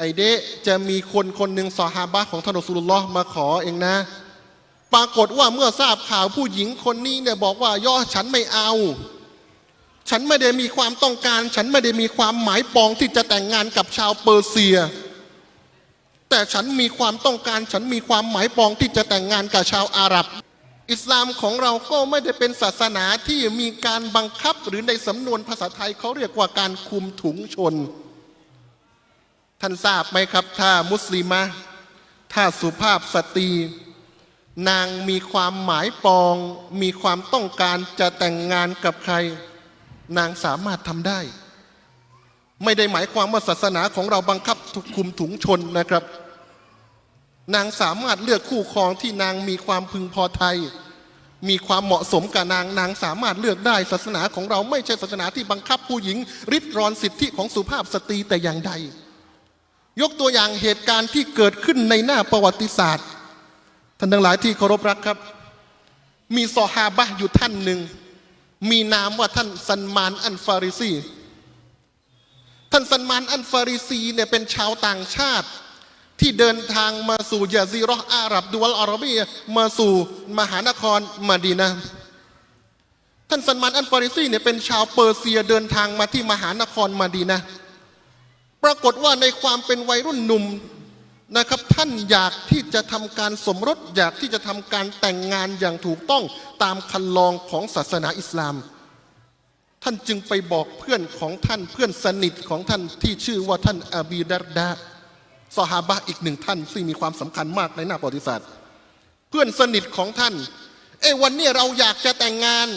ไอเดะจะมีคนคนหนึ่งสหาบะของท่านรอสูลุลลอฮ์มาขอเองนะ ปรากฏว่าเมื่อทราบข่าวผู้หญิงคนนี้เนี่ยบอกว่าย่อฉันไม่เอา ฉันไม่ได้มีความต้องการ ฉันไม่ได้มีความหมายปองที่จะแต่งงานกับชาวเปอร์เซีย แต่ฉันมีความต้องการ ฉันมีความหมายปองที่จะแต่งงานกับชาวอาหรับ อิสลามของเราก็ไม่ได้เป็นศาสนาที่มีการบังคับหรือในสำนวนภาษาไทยเขาเรียกว่าการคุมถุงชน ท่านทราบไหมครับ ถ้ามุสลิมะถ้าสุภาพสตรี นางมีความหมายปอง มีความต้องการจะแต่งงานกับใคร นางสามารถทำได้ ไม่ได้หมายความว่าศาสนาของเราบังคับถูกคุมถุงชนนะครับ นางสามารถเลือกคู่ครองที่นางมีความพึงพอไทยมีความเหมาะสมกับนางนางสามารถเลือกได้ศาสนาของเราไม่ใช่ศาสนาที่บังคับผู้หญิงริดรอนสิทธิของสุภาพสตรีแต่อย่างใด ยกตัวอย่างเหตุการณ์ที่เกิดขึ้นในหน้าประวัติศาสตร์ ท่านทั้งหลายที่เคารพรักครับ มีซอฮาบะอยู่ท่านหนึ่ง มีนามว่าท่านซันมานอันฟาริซี ท่านซันมานอันฟาริซีเนี่ยเป็นชาวต่างชาติ ที่เดินทางมาสู่ยาซีราะห์อาหรับดุวัลอารับียมาสู่มหานครมาดีนะห์ท่านซันมานอันฟาริซีเนี่ยเป็นชาวเปอร์เซียเดินทางมาที่มหานครมาดีนะ ปรากฏว่าในความเป็นวัยรุ่นหนุ่มนะครับท่านอยากที่จะทำการสมรสอยากที่จะทำการแต่งงานอย่างถูกต้องตามคันลองของศาสนาอิสลาม ท่านจึงไปบอกเพื่อนของท่านเพื่อนสนิทของท่านที่ชื่อว่าท่านอบีดารดาสหาบะอีกหนึ่งท่านซึ่งมีความสำคัญมากในหน้าประวัติศาสตร์ เพื่อนสนิทของท่านเอ้วันนี้เราอยากจะแต่งงาน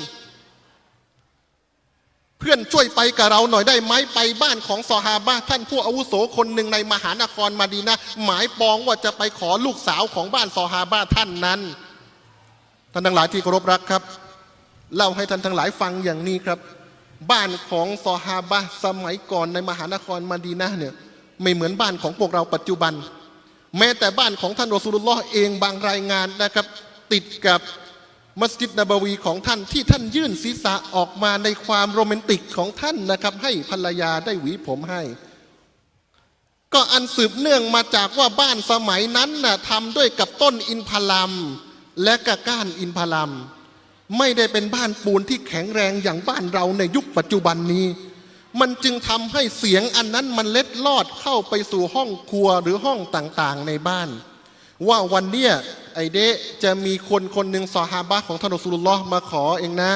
เพื่อนช่วยไปกับเราหน่อยได้ไหมไปบ้านของซอฮาบะท่านผู้อาวุโสคนหนึ่งในมหานครมาดีนะ หมายปองว่าจะไปขอลูกสาวของบ้านซอฮาบะท่านนั้นท่านทั้งหลายที่เคารพรักครับเล่าให้ท่านทั้งหลายฟังอย่างนี้ครับ บ้านของซอฮาบะสมัยก่อนในมหานครมาดีนะเนี่ยไม่เหมือนบ้านของพวกเราปัจจุบัน แม้แต่บ้านของท่านรอสูลุลลอฮ์เองบางรายงานนะครับ ติดกับ มัสยิดนบวีของท่านที่ท่านยื่นศีรษะออกมาในความโรแมนติกของท่านนะครับ ให้ภรรยาได้หวีผมให้ ก็อันสืบเนื่องมาจากว่าบ้านสมัยนั้นน่ะทำด้วยกับต้นอินพลัมและกะก้านอินพลัมไม่ได้เป็นบ้านปูนที่แข็งแรงอย่างบ้านเราในยุคปัจจุบันนี้ มันจึงทำให้เสียงอันนั้นมันเล็ดลอดเข้าไปสู่ห้องครัวหรือห้องต่างๆในบ้าน ว่าวันเนี้ย ไอเดะจะมีคนคนหนึ่งสหาบะของท่านรอสูลุลลอฮ์มาขอเองนะ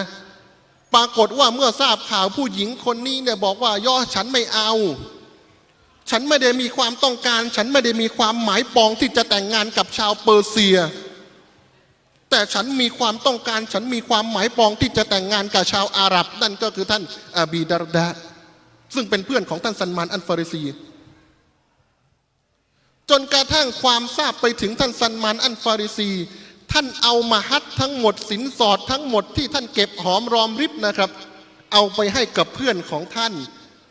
ปรากฏว่าเมื่อทราบข่าวผู้หญิงคนนี้เนี่ยบอกว่าย่อฉันไม่เอา ฉันไม่ได้มีความต้องการ ฉันไม่ได้มีความหมายปองที่จะแต่งงานกับชาวเปอร์เซีย แต่ฉันมีความต้องการ ฉันมีความหมายปองที่จะแต่งงานกับชาวอาหรับ นั่นก็คือท่านอบีดารดาซึ่งเป็นเพื่อนของท่านซันมานอันฟาริซี จนกระทั่งความทราบไปถึงท่านซันมานอันฟาริซี ท่านเอามาฮัดทั้งหมดสินสอดทั้งหมดที่ท่านเก็บหอมรอมริบนะครับ เอาไปให้กับเพื่อนของท่าน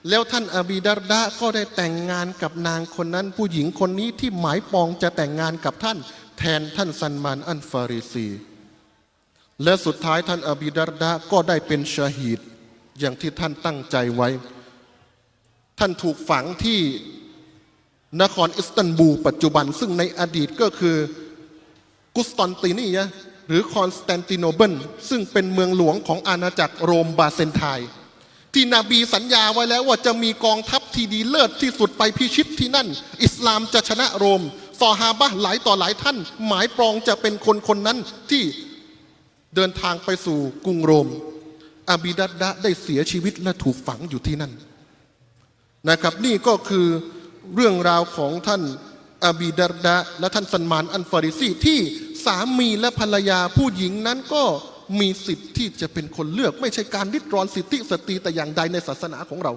แล้วท่านอบีดารดาก็ได้แต่งงานกับนางคนนั้น ผู้หญิงคนนี้ที่หมายปองจะแต่งงานกับท่าน แทนท่านซันมานอันฟาริซี และสุดท้ายท่านอบีดารดาก็ได้เป็นชาฮีดอย่างที่ท่านตั้งใจไว้ ท่านถูกฝังที่ นครอิสตันบูลปัจจุบัน ซึ่งในอดีตก็คือกุสตันตินียะหรือคอนสแตนติโนเบิลซึ่งเป็นเมืองหลวงของอาณาจักรโรมบาเซนไทน์ที่นบีสัญญาไว้แล้วว่าจะมีกองทัพที่ดีเลิศที่สุดไปพิชิตที่นั่น อิสลามจะชนะโรมซอฮาบะหลายต่อหลายท่าน หมายปรองจะเป็นคนคนนั้นที่เดินทางไปสู่กรุงโรมอาบิดัดดะได้เสียชีวิตและถูกฝังอยู่ที่นั่นนะครับ นี่ก็คือ เรื่องราวของท่านอบีดารดะและท่านสันมานอันฟาริซีที่สามีและภรรยาผู้หญิงนั้นก็มีสิทธิ์ที่จะเป็นคนเลือก ไม่ใช่การริดรอนสิทธิสตรีแต่อย่างใดในศาสนาของเรา